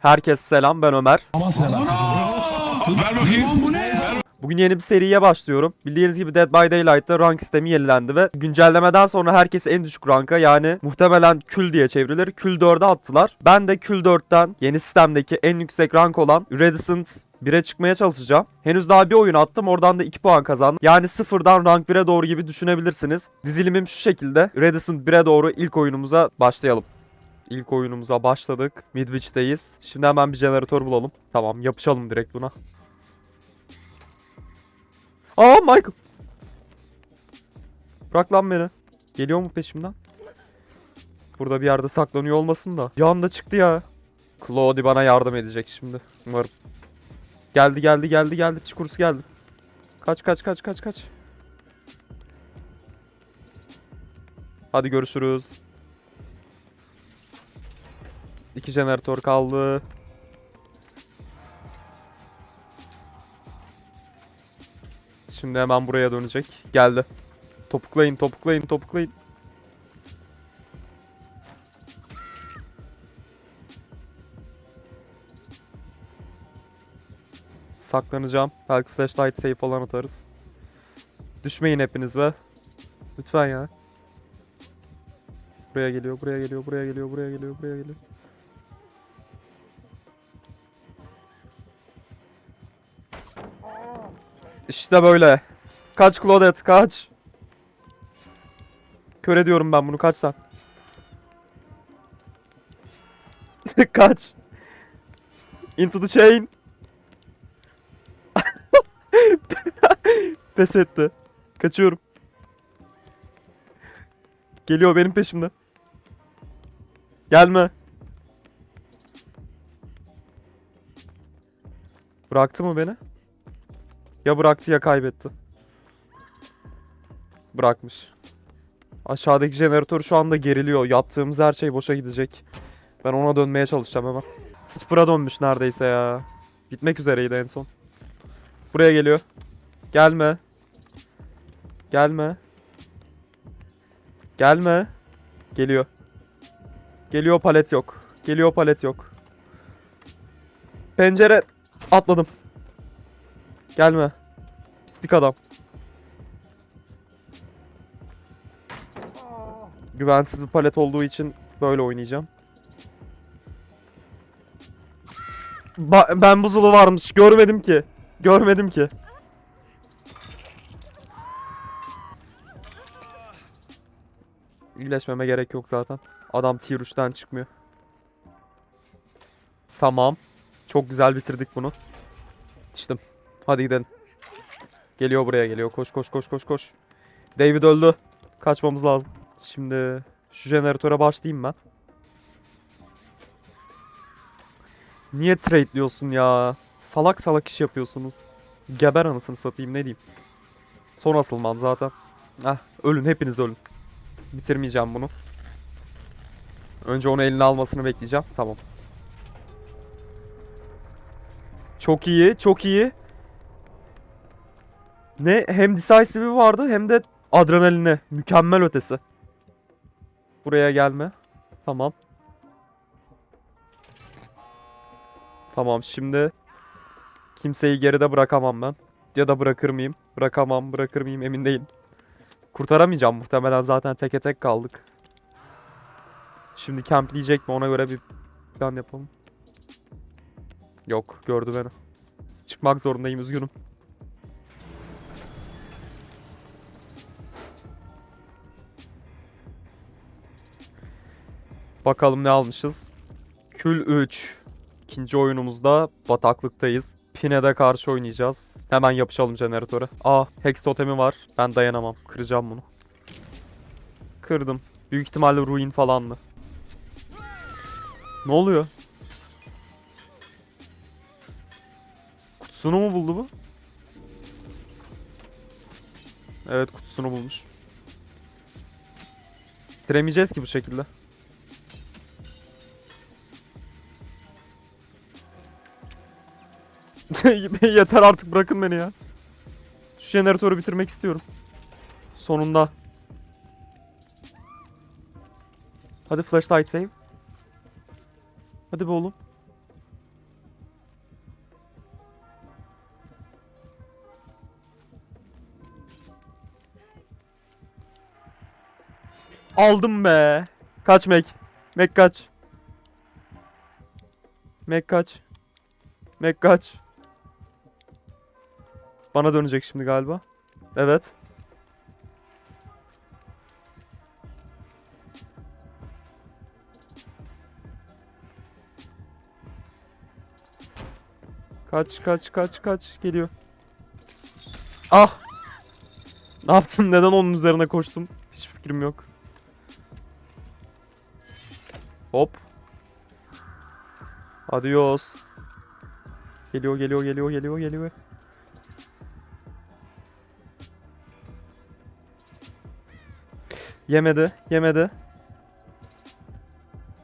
Herkese selam ben Ömer. Aman selam. Ver bakayım. Bu ne ya? Bugün yeni bir seriye başlıyorum. Bildiğiniz gibi Dead by Daylight'ta rank sistemi yenilendi ve güncellemeden sonra herkes en düşük ranka yani muhtemelen kül diye çevrilir. Kül 4'e attılar. Ben de kül 4'ten yeni sistemdeki en yüksek rank olan Iridescent 1'e çıkmaya çalışacağım. Henüz daha bir oyun attım oradan da 2 puan kazandım. Yani sıfırdan rank 1'e doğru gibi düşünebilirsiniz. Dizilimim şu şekilde. Iridescent 1'e doğru ilk oyunumuza başlayalım. İlk oyunumuza başladık. Midwich''deyiz. Şimdi hemen bir jeneratör bulalım. Tamam yapışalım direkt buna. Aa Michael. Bırak lan beni. Geliyor mu peşimden? Burada bir yerde saklanıyor olmasın da. Yanda çıktı ya. Claudie bana yardım edecek şimdi. Umarım. Geldi geldi geldi geldi. Çukursu geldi. Kaç kaç kaç kaç kaç. Hadi görüşürüz. İki jeneratör kaldı. Şimdi hemen buraya dönecek. Geldi. Topuklayın, topuklayın, topuklayın. Saklanacağım. Belki flashlight save falan atarız. Düşmeyin hepiniz be. Lütfen ya. Buraya geliyor, buraya geliyor, buraya geliyor, buraya geliyor, buraya geliyor. İşte böyle. Kaç Claudette kaç. Kör ediyorum ben bunu kaç sen. kaç. Into the chain. Pes etti. Kaçıyorum. Geliyor benim peşimde. Gelme. Bıraktı mı beni? Ya bıraktı ya kaybetti. Bırakmış. Aşağıdaki jeneratör şu anda geriliyor. Yaptığımız her şey boşa gidecek. Ben ona dönmeye çalışacağım hemen. Sıfıra dönmüş neredeyse ya. Bitmek üzereydi en son. Buraya geliyor. Gelme. Gelme. Gelme. Geliyor. Geliyor palet yok. Geliyor palet yok. Pencere atladım. Gelme. Pislik adam. Güvensiz bir palet olduğu için böyle oynayacağım. Ba- ben buzulu varmış. Görmedim ki. Görmedim ki. İyileşmeme gerek yok zaten. Adam tier 3'ten çıkmıyor. Tamam. Çok güzel bitirdik bunu. İçtim. Hadi gidelim. Geliyor buraya geliyor. Koş koş koş koş koş. David öldü. Kaçmamız lazım. Şimdi şu jeneratöre başlayayım ben. Niye trade diyorsun ya? Salak salak iş yapıyorsunuz. Geber anasını satayım ne diyeyim. Son asılmam zaten. Ah ölün hepiniz ölün. Bitirmeyeceğim bunu. Önce onu eline almasını bekleyeceğim. Tamam. Çok iyi, çok iyi. Ne hem decisive'i vardı hem de adrenaline. Mükemmel ötesi. Buraya gelme. Tamam. Tamam şimdi kimseyi geride bırakamam ben. Ya da bırakır mıyım? Bırakamam, bırakır mıyım emin değilim. Kurtaramayacağım muhtemelen zaten teke tek kaldık. Şimdi campleyecek mi ona göre bir plan yapalım. Yok gördü beni. Çıkmak zorundayım üzgünüm. Bakalım ne almışız. Kül 3. İkinci oyunumuzda bataklıktayız. Pine'de karşı oynayacağız. Hemen yapışalım jeneratöre. Aa Hex totemi var. Ben dayanamam. Kıracağım bunu. Kırdım. Büyük ihtimalle ruin falandı. Ne oluyor? Kutusunu mu buldu bu? Evet kutusunu bulmuş. Bitiremeyeceğiz ki bu şekilde. Yeter artık bırakın beni ya. Şu jeneratörü bitirmek istiyorum. Sonunda. Hadi flashlight save. Hadi be oğlum. Aldım be. Kaç Mac. Mac kaç. Mac kaç. Mac kaç. Bana dönecek şimdi galiba. Evet. Kaç kaç kaç kaç geliyor. Ah. Ne yaptım? Neden onun üzerine koştum? Hiç fikrim yok. Hop. Adios. Geliyor geliyor geliyor geliyor geliyor. Yemedi, yemedi.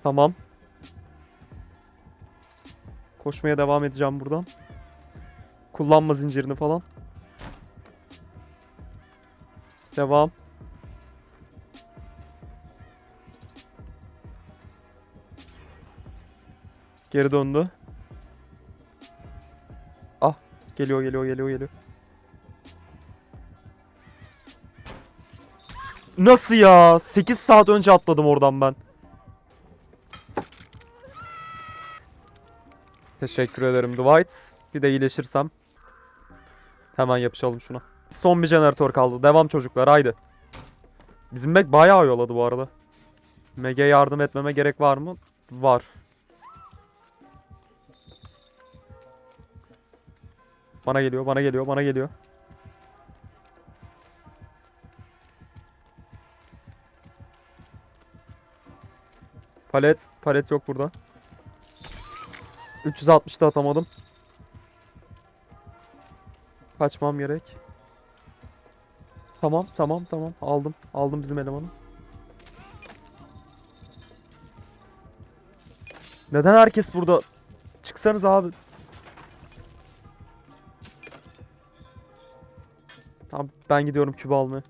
Tamam. Koşmaya devam edeceğim buradan. Kullanma zincirini falan. Devam. Geri döndü. Ah. Geliyor geliyor geliyor geliyor. Nasıl ya? 8 saat önce atladım oradan ben. Teşekkür ederim Dwight. Bir de iyileşirsem. Hemen yapışalım şuna. Son bir jeneratör kaldı. Devam çocuklar haydi. Bizim Meg bayağı yoladı bu arada. Meg'e yardım etmeme gerek var mı? Var. Bana geliyor, bana geliyor, bana geliyor. Palet, palet yok burada. 360'da atamadım. Kaçmam gerek. Tamam, tamam, tamam. Aldım. Aldım bizim elemanı. Neden herkes burada? Çıksanız abi. Tamam ben gidiyorum kübü almaya.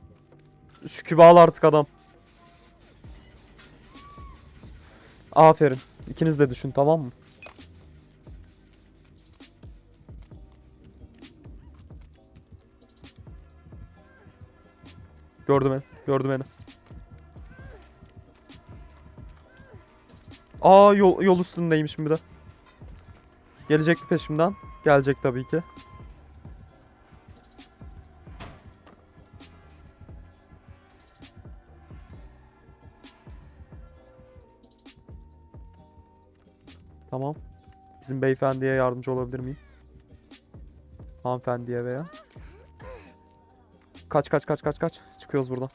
Şu kübü al artık adam. Aferin. İkiniz de düşün tamam mı? Gördü beni. Gördü beni. Aa yol, yol üstündeymişim bir de. Gelecek mi peşimden? Gelecek tabii ki. Bizim beyefendiye yardımcı olabilir miyim? Hanımefendiye veya. Kaç kaç kaç kaç kaç. Çıkıyoruz buradan.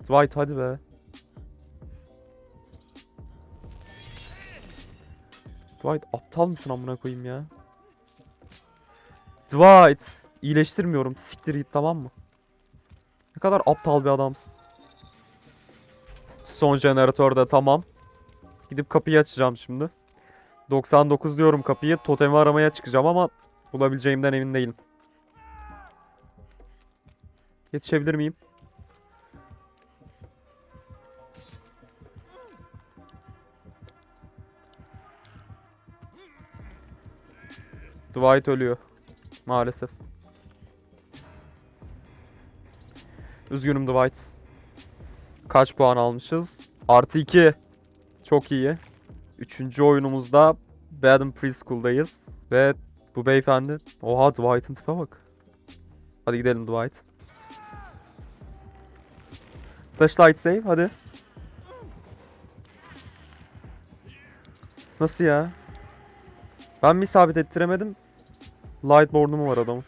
Dwight hadi be. Dwight aptal mısın amına koyayım ya? Dwight iyileştirmiyorum. Siktir git tamam mı? Kadar aptal bir adamsın. Son jeneratör de tamam. Gidip kapıyı açacağım şimdi. 99 diyorum kapıyı. Totemi aramaya çıkacağım ama bulabileceğimden emin değilim. Yetişebilir miyim? Dwight ölüyor. Maalesef. Üzgünüm Dwight. Kaç puan almışız? Artı 2. Çok iyi. Üçüncü oyunumuzda Baden Preschool'dayız. Ve bu beyefendi... Oha Dwight'ın tipe bak. Hadi gidelim Dwight. Flashlight save hadi. Nasıl ya? Ben mi isabet ettiremedim? Lightboard'u mu var adamın?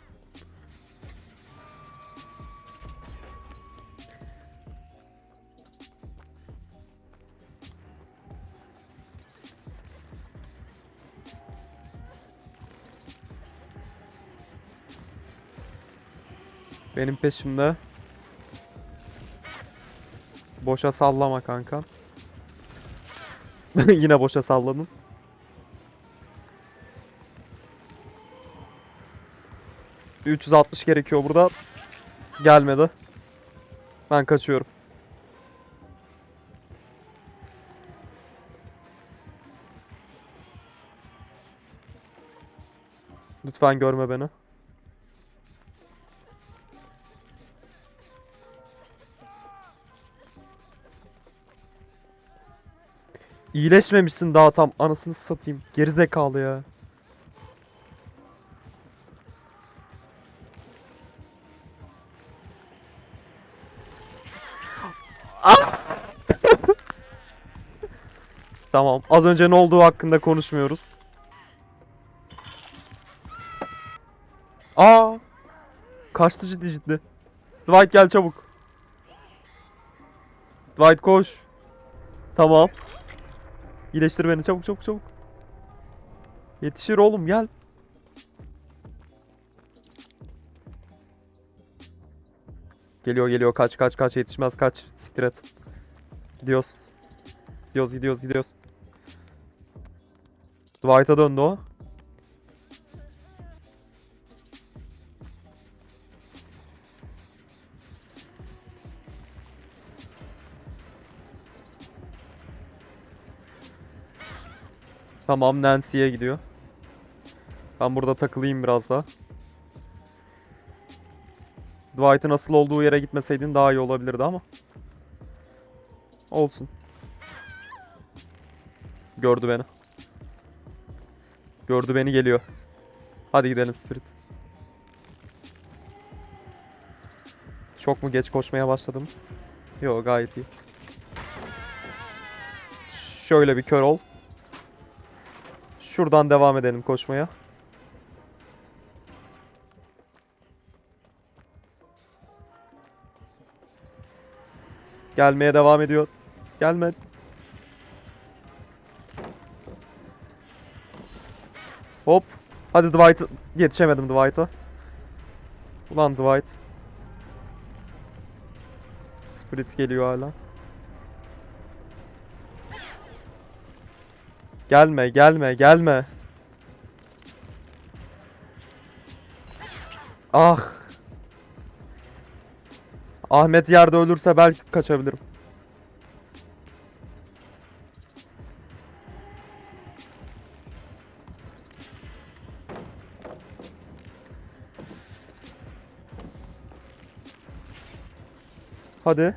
Benim peşimde. Boşa sallama kanka. Yine boşa salladım. Bir 360 gerekiyor burada. Gelmedi. Ben kaçıyorum. Lütfen görme beni. İyileşmemişsin daha tam. Anasını satayım. Gerizekalı ya. Ah! tamam. Az önce ne olduğu hakkında konuşmuyoruz. Aa! Kaçtı ciddi ciddi. Dwight gel çabuk. Dwight koş. Tamam. İyileştir beni çabuk çabuk çabuk. Yetişir oğlum gel. Geliyor geliyor kaç kaç kaç yetişmez kaç. Siktir et. Gidiyoruz. Gidiyoruz gidiyoruz gidiyoruz. Dwight'a döndü o. Tamam Nancy'ye gidiyor. Ben burada takılayım biraz daha. Dwight'ın asıl olduğu yere gitmeseydin daha iyi olabilirdi ama. Olsun. Gördü beni. Gördü beni geliyor. Hadi gidelim Spirit. Çok mu geç koşmaya başladım? Yo gayet iyi. Şöyle bir kör ol. Şuradan devam edelim koşmaya. Gelmeye devam ediyor. Gelme. Hop. Hadi Dwight. Yetişemedim Dwight'a. Ulan Dwight. Spirit geliyor hala. Gelme, gelme, gelme. Ah. Ahmet yerde ölürse belki kaçabilirim. Hadi.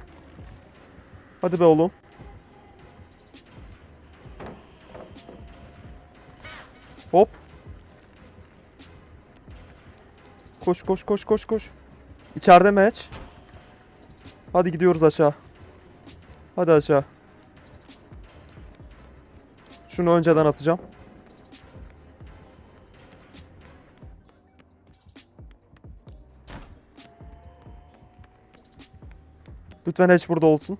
Hadi be oğlum. Koş koş koş koş koş. İçeride match. Hadi gidiyoruz aşağı. Hadi aşağı. Şunu önceden atacağım. Lütfen Hatch burada olsun.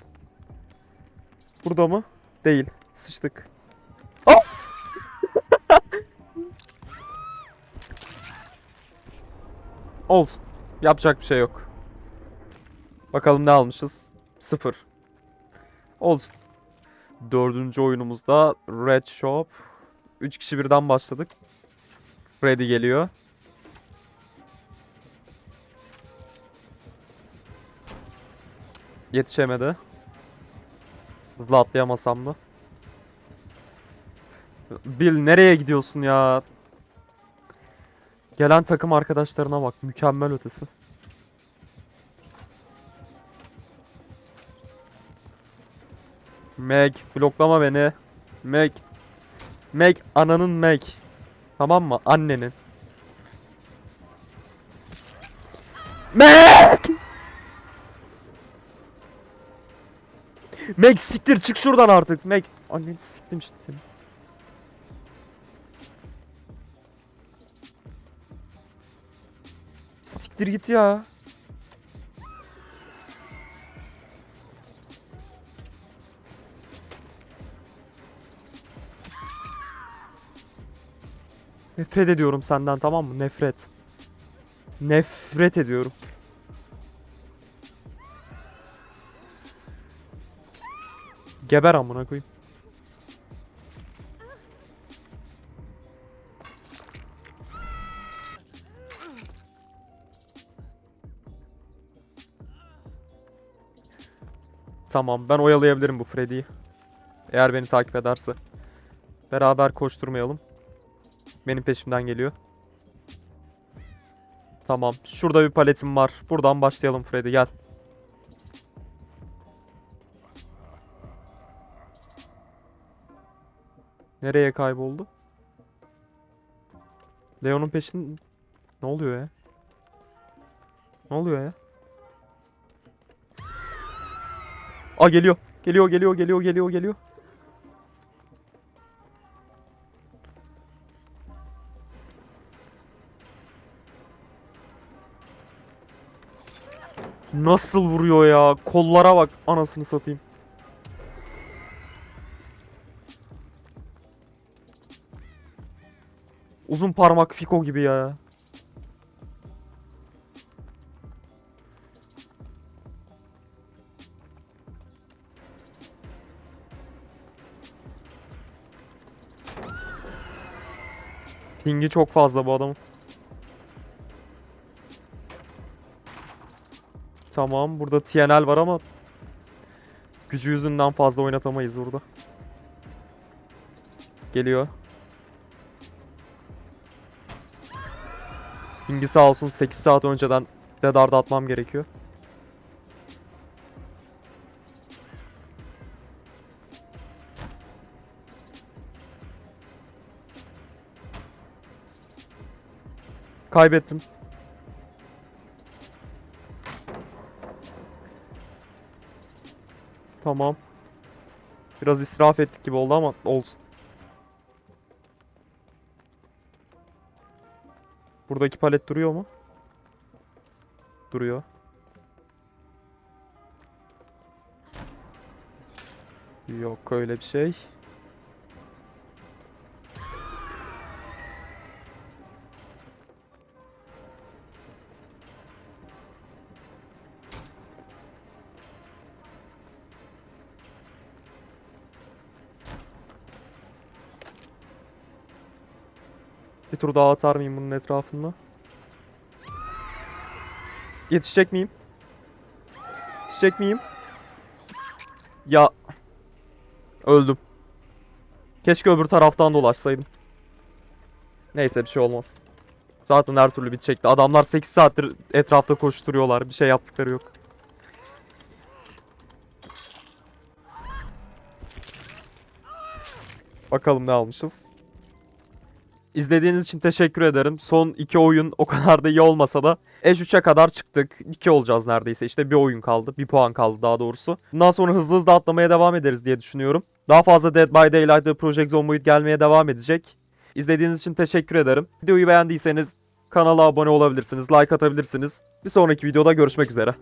Burada mı? Değil. Sıçtık. Olsun. Yapacak bir şey yok. Bakalım ne almışız? Sıfır. Olsun. Dördüncü oyunumuzda Red Shop. Üç kişi birden başladık. Freddy geliyor. Yetişemedi. Hızlı atlayamasam da. Bill nereye gidiyorsun ya? Gelen takım arkadaşlarına bak. Mükemmel ötesi. Meg bloklama beni. Meg. Meg ananın Meg. Tamam mı? Annenin. Meg! Meg siktir çık şuradan artık. Meg. Anneni siktim şimdi seni. Siktir git ya. Nefret ediyorum senden tamam mı? Nefret. Nefret ediyorum. Geber amına koyayım. Tamam ben oyalayabilirim bu Freddy'yi. Eğer beni takip ederse. Beraber koşturmayalım. Benim peşimden geliyor. Tamam. Şurada bir paletim var. Buradan başlayalım Freddy gel. Nereye kayboldu? Leon'un peşin... Ne oluyor ya? Ne oluyor ya? Aa geliyor. Geliyor, geliyor, geliyor, geliyor, geliyor. Nasıl vuruyor ya? Kollara bak. Anasını satayım. Uzun parmak Fiko gibi ya. Pingi çok fazla bu adamın. Tamam burada TNL var ama gücü yüzünden fazla oynatamayız burada. Geliyor. Pingi sağ olsun 8 saat önceden dedarda atmam gerekiyor. Kaybettim. Tamam. Biraz israf ettik gibi oldu ama olsun. Buradaki palet duruyor mu? Duruyor. Yok öyle bir şey. Bir tur daha atar mıyım bunun etrafında? Yetişecek miyim? Yetişecek miyim? Ya. Öldüm. Keşke öbür taraftan dolaşsaydım. Neyse bir şey olmaz. Zaten her türlü bitecekti. Adamlar 8 saattir etrafta koşturuyorlar. Bir şey yaptıkları yok. Bakalım ne almışız. İzlediğiniz için teşekkür ederim. Son iki oyun o kadar da iyi olmasa da H3'e kadar çıktık. 2 olacağız neredeyse. İşte bir oyun kaldı. Bir puan kaldı daha doğrusu. Bundan sonra hızlı hızlı atlamaya devam ederiz diye düşünüyorum. Daha fazla Dead by Daylight ve Project Zomboid gelmeye devam edecek. İzlediğiniz için teşekkür ederim. Videoyu beğendiyseniz kanala abone olabilirsiniz, like atabilirsiniz. Bir sonraki videoda görüşmek üzere.